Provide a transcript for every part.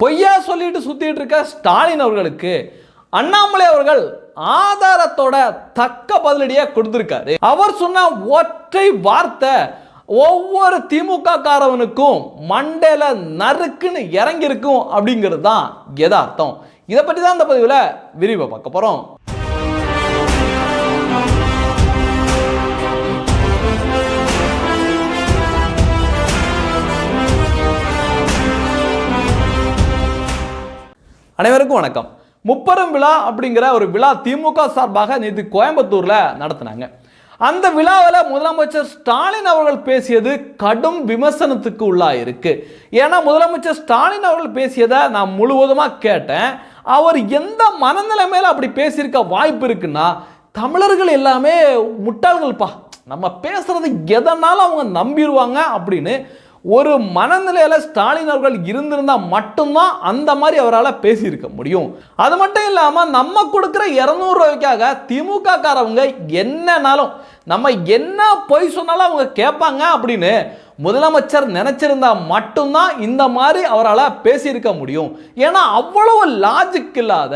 பொய்யா சொல்லிட்டு சுத்திட்டு இருக்க ஸ்டாலின் அவர்களுக்கு அண்ணாமலை அவர்கள் ஆதாரத்தோட தக்க பதிலடியா கொடுத்திருக்காரு. அவர் சொன்ன ஒற்றை வார்த்தை ஒவ்வொரு திமுக காரவனுக்கும் மண்டையில நறுக்குன்னு இறங்கியிருக்கும் அப்படிங்கிறது தான் எதார்த்தம் இதை பற்றி தான் இந்த பதிவில் விரிவாக பார்க்க போகிறோம் அனைவருக்கும் வணக்கம். முப்பெரும் விழா அப்படிங்கிற ஒரு விழா திமுக சார்பாக நேற்று கோயம்புத்தூர்ல நடத்தினாங்க. அந்த விழாவில் முதலமைச்சர் ஸ்டாலின் அவர்கள் பேசியது கடும் விமர்சனத்துக்கு உள்ளாயிருக்கு ஏன்னா முதலமைச்சர் ஸ்டாலின் அவர்கள் பேசியதை நான் முழுவதுமாக கேட்டேன். அவர் எந்த மனநிலைமையில் அப்படி பேசியிருக்க வாய்ப்பு இருக்குன்னா தமிழர்கள் எல்லாமே முட்டாள்கள்ப்பா. நம்ம பேசுறது எதனாலும் அவங்க நம்பிடுவாங்க அப்படின்னு ஒரு மனநிலையில் ஸ்டாலின் அவர்கள் இருந்திருந்தால் மட்டும்தான் அந்த மாதிரி அவரால் பேசியிருக்க முடியும். அது மட்டும் இல்லாமல் நம்ம கொடுக்குற இரநூறுவாய்க்காக திமுக காரவங்க என்னன்னாலும் நம்ம என்ன பொய் சொன்னாலும் அவங்க கேட்பாங்க அப்படின்னு முதலமைச்சர் நினைச்சிருந்தா மட்டும்தான் இந்த மாதிரி அவரால் பேசியிருக்க முடியும். ஏன்னா அவ்வளவு லாஜிக் இல்லாத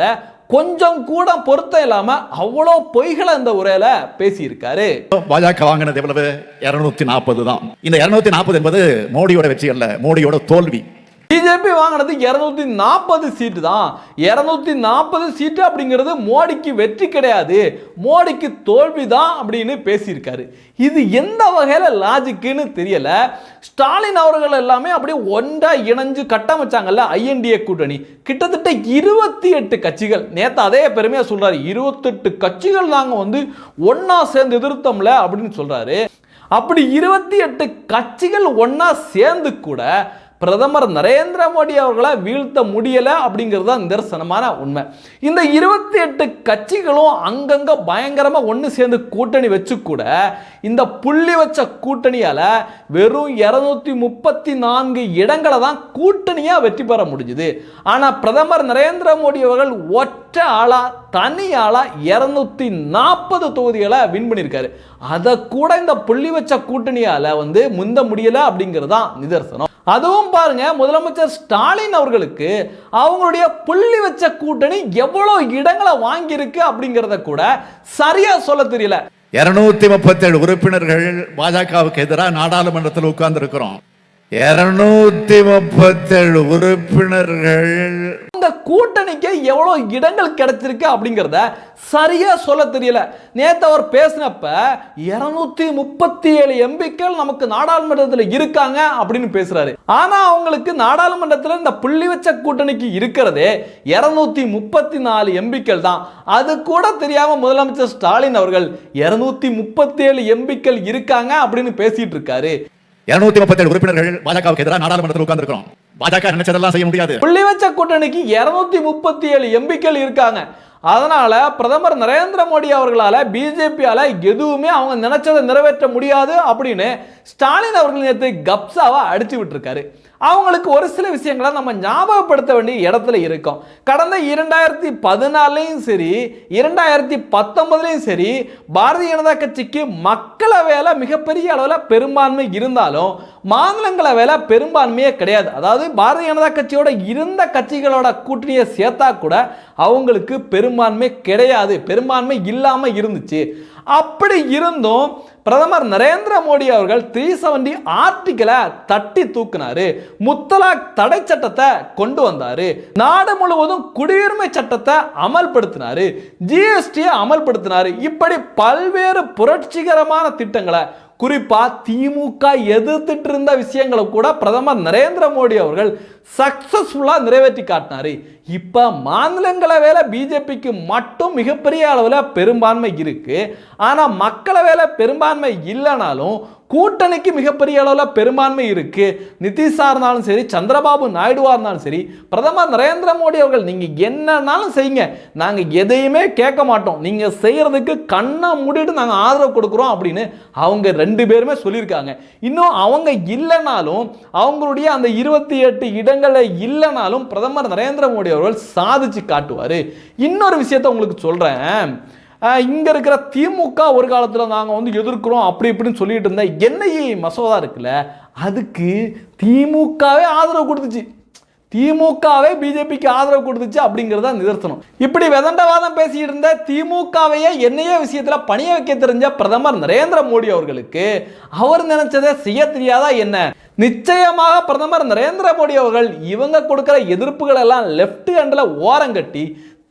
கொஞ்சம் கூட பொருத்தம் இல்லாம அவ்வளோ பொய்களை அந்த உரையில பேசியிருக்காரு. பாஜக வாங்கினது எவ்வளவு? இருநூத்தி நாற்பது தான். இந்த இருநூத்தி நாற்பது என்பது மோடியோட வெற்றி அல்ல மோடியோட தோல்வி. பிஜேபி வாங்கினது இருநூத்தி நாற்பது சீட்டு தான். இருநூத்தி நாற்பது சீட்டு அப்படிங்கிறது மோடிக்கு வெற்றி கிடையாது. மோடிக்கு தோல்வி தான் அப்படின்னு பேசியிருக்காரு. இது எந்த வகையில் லாஜிக்குன்னு தெரியல. ஸ்டாலின் அவர்கள் எல்லாமே அப்படியே ஒன்றா இணைஞ்சு கட்டமைச்சாங்கல்ல ஐஎன்டிஏ கூட்டணி. கிட்டத்தட்ட இருபத்தி எட்டு கட்சிகள் நேற்று அதே பெருமையாக சொல்றாரு. இருபத்தெட்டு கட்சிகள் நாங்கள் வந்து ஒன்றா சேர்ந்து எதிர்த்தோம்ல அப்படின்னு சொல்றாரு. அப்படி இருபத்தி எட்டு கட்சிகள் ஒன்றா சேர்ந்து கூட பிரதமர் நரேந்திர மோடி அவர்களை வீழ்த்த முடியலை அப்படிங்கிறது தான் நிதர்சனமான உண்மை. இந்த இருபத்தி எட்டு கட்சிகளும் அங்கங்கே பயங்கரமாக ஒன்று சேர்ந்து கூட்டணி வச்சு கூட இந்த புள்ளி வச்ச கூட்டணியால் வெறும் இரநூத்தி முப்பத்தி நான்கு இடங்களை தான் கூட்டணியாக வெற்றி பெற முடிஞ்சுது. ஆனால் பிரதமர் நரேந்திர மோடி அவர்கள் ஒற்றை ஆளாக தனி ஆளாக இரநூத்தி நாற்பது தொகுதிகளை வின் பண்ணியிருக்காரு. அதை கூட இந்த புள்ளி வச்ச கூட்டணியால் வந்து முந்த முடியலை அப்படிங்கிறது தான் நிதர்சனம். அதுவும் பாருங்க முதலமைச்சர் ஸ்டாலின் அவர்களுக்கு அவங்களுடைய புள்ளி வச்ச கூட்டணி எவ்வளோ இடங்களை வாங்கியிருக்கு அப்படிங்கிறத கூட சரியா சொல்ல தெரியல. இருநூத்தி முப்பத்தேழு உறுப்பினர்கள் பாஜகவுக்கு எதிராக நாடாளுமன்றத்தில் உட்கார்ந்து இருக்கிறோம் இருநூத்தி முப்பத்தேழு உறுப்பினர்கள். இந்த கூட்டணிக்கு எவ்வளோ இடங்கள் கிடைச்சிருக்கு அப்படிங்கிறத சரியா சொல்ல தெரியல. நேத்து அவர் பேசினப்ப இருநூத்தி முப்பத்தி ஏழு எம்பிக்கள் நமக்கு நாடாளுமன்றத்தில் இருக்காங்க அப்படின்னு பேசுறாரு. ஆனா அவங்களுக்கு நாடாளுமன்றத்தில் இந்த புள்ளி வச்ச கூட்டணிக்கு இருக்கிறதே இருநூத்தி முப்பத்தி நாலு எம்பிக்கள் தான். அது கூட தெரியாம முதலமைச்சர் ஸ்டாலின் அவர்கள் இருநூத்தி முப்பத்தி ஏழு எம்பிக்கள் இருக்காங்க அப்படின்னு பேசிட்டு இருக்காரு. இருநூத்தி முப்பத்தேழு உறுப்பினர்கள் பாஜகவுக்கு எதிராக நாடாளுமன்றத்தில் உட்கார்ந்து பாஜக நினைச்சதெல்லாம் செய்ய முடியாது. புள்ளி வச்ச கூட்டணிக்கு இருநூத்தி முப்பத்தி ஏழு எம்பிக்கள் இருக்காங்க. அதனால பிரதமர் நரேந்திர மோடி அவர்களால பிஜேபியால எதுவுமே அவங்க நினைச்சதை நிறைவேற்ற முடியாது அப்படின்னு ஸ்டாலின் அவர்கள் நேற்று கப்சாவா அடிச்சு விட்டுருக்காரு. அவங்களுக்கு ஒரு சில விஷயங்களை நம்ம ஞாபகப்படுத்த வேண்டிய இடத்துல இருக்கோம். கடந்த இரண்டாயிரத்தி பதினாலையும் சரி இரண்டாயிரத்தி பத்தொன்பதுலையும் சரி பாரதிய ஜனதா கட்சிக்கு மக்களவையில் மிகப்பெரிய அளவில் பெரும்பான்மை இருந்தாலும் மாநிலங்களவையில் பெரும்பான்மையே கிடையாது. அதாவது பாரதிய ஜனதா கட்சியோட இருந்த கட்சிகளோட கூட்டணியை சேர்த்தா கூட அவங்களுக்கு பெரும்பான்மை கிடையாது. பெரும்பான்மை இல்லாமல் இருந்துச்சு. அப்படி இருந்தும் பிரதமர் நரேந்திர மோடி அவர்கள் த்ரீ செவன்டி ஆர்டிக்கலை தட்டி தூக்குனாரு. முத்தலாக் தடை சட்டத்தை கொண்டு வந்தாரு. நாடு முழுவதும் குடியுரிமை சட்டத்தை அமல்படுத்தினாரு. ஜிஎஸ்டியை அமல்படுத்தினாரு. இப்படி பல்வேறு புரட்சிகரமான திட்டங்களை குறிப்பாக திமுக எதிர்த்துட்டு இருந்த விஷயங்களை கூட பிரதமர் நரேந்திர மோடி அவர்கள் சக்சஸ்ஃபுல்லாக நிறைவேற்றி காட்டினாரு. இப்போ மாநிலங்களவையில் பிஜேபிக்கு மட்டும் மிகப்பெரிய அளவில் பெரும்பான்மை இருக்குது ஆனால் மக்களவையில் பெரும்பான்மை இல்லைனாலும் கூட்டணிக்கு மிகப்பெரிய அளவில் பெரும்பான்மை இருக்கு. நிதிஷா இருந்தாலும் சரி சந்திரபாபு நாயுடுவா இருந்தாலும் சரி பிரதமர் நரேந்திர மோடி அவர்கள் நீங்க என்னன்னாலும் செய்யுங்க. நாங்க எதையுமே கேட்க மாட்டோம். நீங்க செய்யறதுக்கு கண்ணை மூடிட்டு நாங்க ஆதரவு கொடுக்குறோம் அப்படின்னு அவங்க ரெண்டு பேருமே சொல்லியிருக்காங்க. இன்னும் அவங்க இல்லைனாலும் அவங்களுடைய அந்த இருபத்தி எட்டு இடங்களை இல்லைனாலும் பிரதமர் நரேந்திர மோடி அவர்கள் சாதிச்சு காட்டுவார். இன்னொரு விஷயத்த உங்களுக்கு சொல்றேன். இங்கே இருக்கிற திமுக ஒரு காலத்தில் நாங்கள் வந்து எதிர்க்கிறோம் அப்படி இப்படின்னு சொல்லிட்டு இருந்த என்ஐஏ மசோதா இருக்குல்ல அதுக்கு திமுகவே ஆதரவு கொடுத்துச்சு. திமுகவே பிஜேபிக்கு ஆதரவு கொடுத்துச்சு அப்படிங்கிறத தான் இப்படி வெதண்டவாதம் பேசிட்டு இருந்த திமுகவையே என்னைய விஷயத்தில் பணிய வைக்க தெரிஞ்ச பிரதமர் நரேந்திர மோடி அவர்களுக்கு அவர் நினைச்சதை செய்ய தெரியாதா என்ன? நிச்சயமாக பிரதமர் நரேந்திர மோடி அவர்கள் இவங்க கொடுக்குற எதிர்ப்புகள் எல்லாம் லெஃப்ட் ஹேண்டில் ஓரங்கட்டி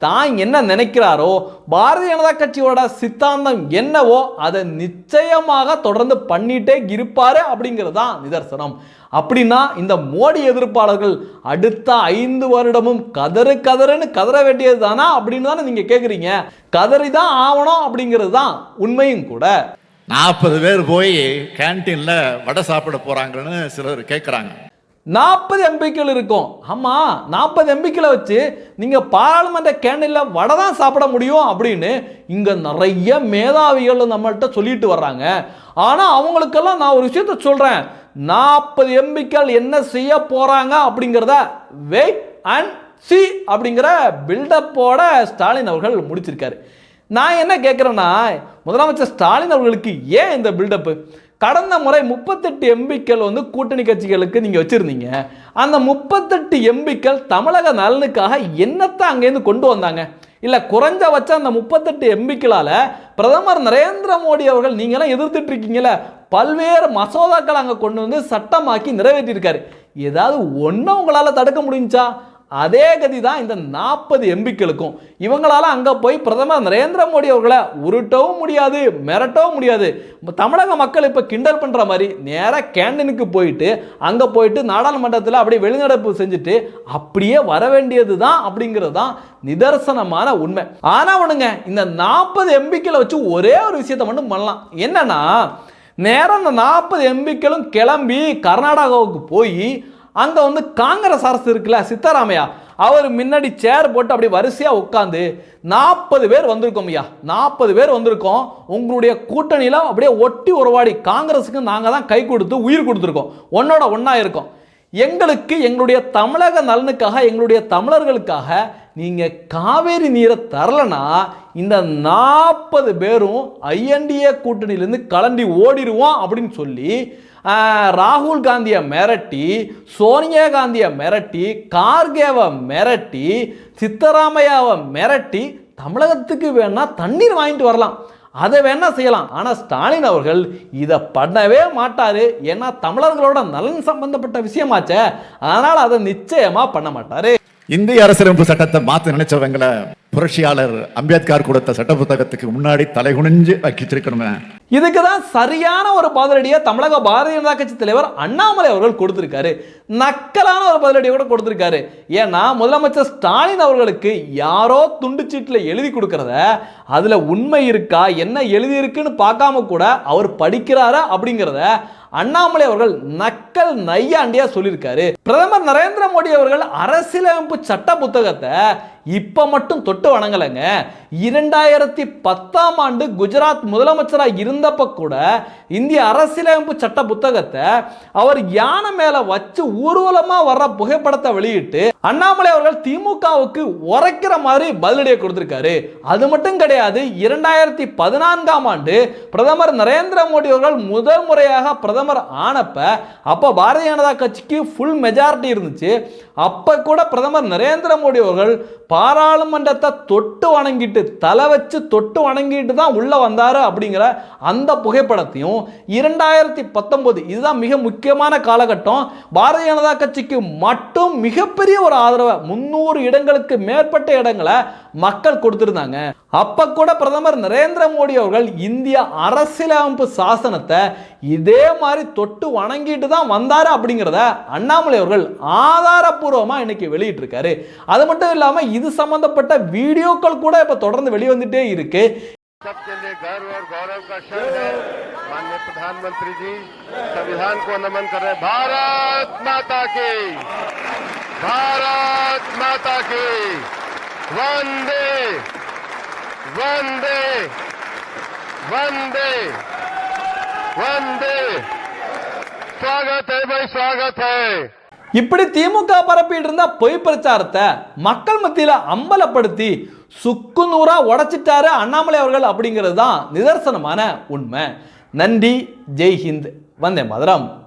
தான் என்ன நினைக்கிறாரோ பாரதிய ஜனதா கட்சியோட சித்தாந்தம் என்னவோ அதை நிச்சயமாக தொடர்ந்து பண்ணிட்டே இருப்பாரு அப்படிங்கிறது தான் நிதர்சனம். அப்படின்னா இந்த மோடி எதிர்ப்பாளர்கள் அடுத்த ஐந்து வருடமும் கதறு கதறுன்னு கதற வேண்டியது தானா அப்படின்னு தானே நீங்கள் கேட்குறீங்க கதறி தான் ஆகணும் அப்படிங்கிறது தான் உண்மையும் கூட. நாற்பது பேர் போய் கேன்டீன்ல வடை சாப்பிட போறாங்கன்னு சிலர் கேட்குறாங்க நாற்பது எம்பிக்கள் இருக்கும். ஆமாம் நாற்பது எம்பிக்களை வச்சு நீங்கள் பாராளுமன்ற கேண்டீனில் வடை தான் சாப்பிட முடியும் அப்படின்னு இங்கே நிறைய மேதாவிகள் நம்மள்கிட்ட சொல்லிட்டு வர்றாங்க. ஆனால் அவங்களுக்கெல்லாம் நான் ஒரு விஷயத்த சொல்கிறேன் நாற்பது எம்பிக்கள் என்ன செய்ய போகிறாங்க அப்படிங்கிறத வெயிட் அண்ட் சி அப்படிங்கிற பில்டப்போட ஸ்டாலின் அவர்கள் முடிச்சிருக்காரு. நான் என்ன கேட்குறேன்னா முதலமைச்சர் ஸ்டாலின் அவர்களுக்கு ஏன் இந்த பில்டப்பு கடந்த முறை முப்பத்தெட்டு எம்பிக்கள் வந்து கூட்டணி கட்சிகளுக்கு நீங்கள் வச்சுருந்தீங்க. அந்த முப்பத்தெட்டு எம்பிக்கள் தமிழக நலனுக்காக என்னத்தை அங்கேருந்து கொண்டு வந்தாங்க? இல்லை குறைஞ்சபட்சம் அந்த முப்பத்தெட்டு எம்பிக்களால் பிரதமர் நரேந்திர மோடி அவர்கள் நீங்களாம் எதிர்த்துட்டு இருக்கீங்களே பல்வேறு மசோதாக்கள் அங்கே கொண்டு வந்து சட்டமாக்கி நிறைவேற்றியிருக்காரு. ஏதாவது ஒன்றும் உங்களால் தடுக்க முடிஞ்சா? அதே கதி தான் இந்த நாற்பது எம்பிக்களுக்கும். இவங்களால அங்கே போய் பிரதமர் நரேந்திர மோடி அவர்களை உருட்டவும் முடியாது மிரட்டவும் முடியாது. தமிழக மக்கள் இப்போ கிண்டல் பண்ணுற மாதிரி நேராக கேண்டீனுக்கு போயிட்டு அங்கே போயிட்டு நாடாளுமன்றத்தில் அப்படியே வெளிநடப்பு செஞ்சுட்டு அப்படியே வர வேண்டியது தான் அப்படிங்கிறது தான் நிதர்சனமான உண்மை. ஆனால் ஒன்றுங்க இந்த நாற்பது எம்பிக்களை வச்சு ஒரே ஒரு விஷயத்தை மட்டும் பண்ணலாம். என்னன்னா நேரம் அந்த நாற்பது எம்பிக்களும் கிளம்பி கர்நாடகாவுக்கு போய் அங்கே வந்து காங்கிரஸ் அரசு இருக்குல்ல சித்தராமையா? அவர் முன்னாடி சேர் போட்டு அப்படி வரிசையாக உட்காந்து நாற்பது பேர் வந்திருக்கோம் ஐயா. நாற்பது பேர் வந்திருக்கோம். உங்களுடைய கூட்டணியில் அப்படியே ஒட்டி உறவாடி காங்கிரஸுக்கு நாங்கள் தான் கை கொடுத்து உயிர் கொடுத்துருக்கோம். ஒன்னோட ஒன்றா இருக்கோம். எங்களுக்கு எங்களுடைய தமிழக நலனுக்காக எங்களுடைய தமிழர்களுக்காக நீங்கள் காவேரி நீரை தரலனா இந்த நாற்பது பேரும் ஐஎன்டிஏ கூட்டணியிலேருந்து கலண்டி ஓடிடுவோம் அப்படின்னு சொல்லி ராகுல் காந்தியை மிரட்டி சோனியா காந்தியை மிரட்டி கார்கேவை மிரட்டி சித்தராமையாவை மிரட்டி தமிழகத்துக்கு வேணால் தண்ணீர் வாங்கிட்டு வரலாம். அதை வேணால் செய்யலாம். ஆனால் ஸ்டாலின் அவர்கள் இதை பண்ணவே மாட்டார். ஏன்னா தமிழர்களோட நலன் சம்பந்தப்பட்ட விஷயமாச்சே. அதனால் அதை நிச்சயமாக பண்ண மாட்டார். இந்திய அரசியலமைப்பு சட்டத்தை மாற்ற நினைச்சவங்களை புரட்சியாளர் அம்பேத்கர் கொடுத்த சட்ட புத்தகத்துக்கு முன்னாடி தலைகுனிஞ்சு வச்சிருக்கணுமே இதுக்கு தான் சரியான ஒரு பதிலடியை தமிழக பாரதிய ஜனதா கட்சி தலைவர் அண்ணாமலை அவர்கள் கொடுத்திருக்காரு. நக்கலான ஒரு பதிலடியை கூட கொடுத்திருக்காரு. ஏன்னா முதலமைச்சர் ஸ்டாலின் அவர்களுக்கு யாரோ துண்டு சீட்டில் எழுதி கொடுக்கறத அதில் உண்மை இருக்கா என்ன எழுதியிருக்குன்னு பார்க்காம கூட அவர் படிக்கிறாரா அப்படிங்கிறத அண்ணாமலை அவர்கள் நக்கல் நையாண்டியா சொல்லியிருக்காரு. பிரதமர் நரேந்திர மோடி அவர்கள் அரசியலமைப்பு சட்ட புத்தகத்தை இப்ப மட்டும் தொட்டு வணங்கலைங்க. இரண்டாயிரத்தி பத்தாம் ஆண்டு குஜராத் முதலமைச்சராக இருந்தப்ப கூட இந்திய அரசியலமைப்பு சட்ட புத்தகத்தை அவர் யானை மேல வச்சு ஊர்வலமா வர்ற புகைப்படத்தை வெளியிட்டு அண்ணாமலை அவர்கள் திமுகவுக்கு உரைக்கிற மாதிரி பதிலடியை கொடுத்திருக்காரு. அது மட்டும் கிடையாது இரண்டாயிரத்தி பதினான்காம் ஆண்டு பிரதமர் நரேந்திர மோடி அவர்கள் முதல் முறையாக பிரதமர் ஆனப்ப அப்ப பாரதிய ஜனதா கட்சிக்கு ஃபுல் மெஜாரிட்டி இருந்துச்சு. அப்ப கூட பிரதமர் நரேந்திர மோடி அவர்கள் பாராளுமன்றத்தை தொட்டு வணங்கிட்டு தலை வச்சு தொட்டு வணங்கிட்டு தான் உள்ள வந்தாரு அப்படிங்கிற அந்த புகைப்படத்தையும் இரண்டாயிரத்தி பத்தொன்பது இதுதான் மிக முக்கியமான காலகட்டம். பாரதிய ஜனதா கட்சிக்கு மட்டும் மிகப்பெரிய ஒரு ஆதரவை முன்னூறு இடங்களுக்கு மேற்பட்ட இடங்களை மக்கள் கொடுத்திருந்தாங்க. அப்ப கூட பிரதமர் நரேந்திர மோடி அவர்கள் இந்திய அரசியலமைப்பு சாசனத்தை இதே மாதிரி தொட்டு வணங்கிட்டு தான் வந்தாரு அப்படிங்கிறத அண்ணாமலை அவர்கள் ஆதாரப்பூர்வமா இன்னைக்கு வெளியிட்டிருக்காரு. அது மட்டும் இல்லாம இது சம்பந்தப்பட்ட வீடியோக்கள் கூட இப்ப தொடர்ந்து வெளிவந்துட்டே இருக்கு. गर्व और गौरव का क्षण है। माननीय प्रधानमंत्री जी, संविधान को नमन कर रहे। भारत माता की। भारत माता की। वंदे वंदे वंदे वंदे। स्वागत है भाई, स्वागत है। இப்படி திமுக பரப்பிட்டு இருந்த பொய் பிரச்சாரத்தை மக்கள் மத்தியில் அம்பலப்படுத்தி சுக்கு நூறா உடைச்சிட்டாரு அண்ணாமலை அவர்கள் அப்படிங்கிறது தான் நிதர்சனமான உண்மை. நன்றி. ஜெய்ஹிந்த் வந்தே மதுரம்.